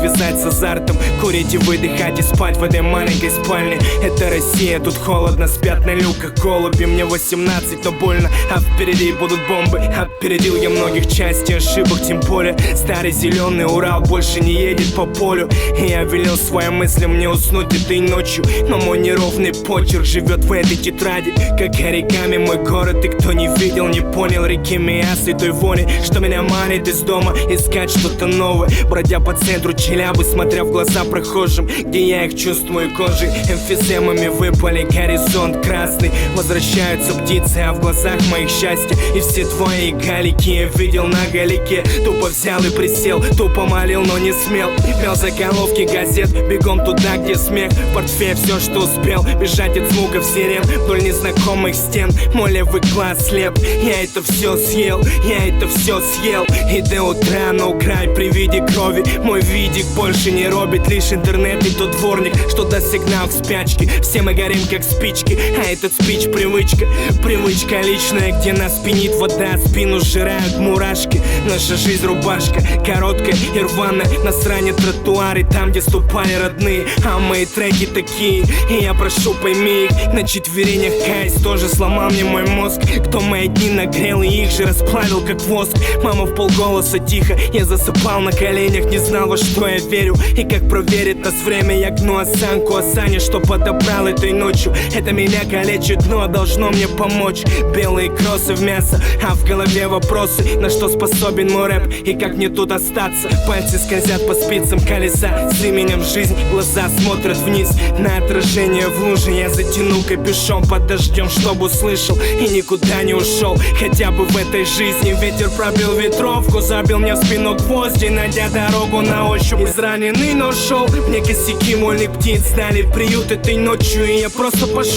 связать с азартом. Курить и выдыхать и спать в этой маленькой спальне Это Россия, тут холодно, спят на люках голуби. Мне 18, но больно, а впереди будут бомбы. Опередил я многих частей ошибок, тем более Старый зеленый Урал больше не едет по полю. И я велел своим мыслям не уснуть этой ночью Но мой неровный почерк живет в этой тетради. Как оригами мой город, и кто не видел, не понял Реки Миасы той вони, что меня манит из дома Искать что-то новое, бродя по центру Челябы Смотря в глаза прохожим, где я их чувствую кожей. Эмфиземами выпали, горизонт красный. Возвращаются птицы, а в глазах моих счастье. И все твои галики я видел на галике. Тупо взял и присел, тупо молил, но не смел. Вел заголовки газет, бегом туда, где смех. В портфель все, что успел, бежать от звуков сирен. Вдоль незнакомых стен, мой левый глаз слеп. Я это все съел, я это все съел. И до утра, но край при виде крови Мой видик больше не робит, лишь интернет и тот дворник Что даст сигнал к спячке. Все мы горим как спички, а этот спич привычка. Привычка личная, где нас пенит вода Спину сжирают мурашки. Наша жизнь рубашка, короткая и рваная. На сране тротуары, там где ступали родные. А мои треки такие, и я прошу пойми их. На четверенях кайс тоже сломал мне мой мозг. Кто мои дни нагрел и их же расплавил как воск. Мама в полголоса тихо, я засыпал на коленях Не знал во что я верю и как проверит нас время Я гну осанку осани, что подобрал этой ночью. Это меня калечит, но должно мне помочь. Белые кроссы в мясо, а в голове вопросы. На что способен мой рэп и как мне тут остаться? Пальцы скользят по спицам колеса С именем жизнь, глаза смотрят вниз На отражение в луже. Я затяну капюшон Под дождем, чтобы услышал и никуда не ушел. Хотя бы в этой жизни ветер пробил ветровку Забил мне в спину гвозди, найдя дорогу на ощупь Израненный, но шел. Мне косяки моли птиц дали приют этой ночью И я просто пошел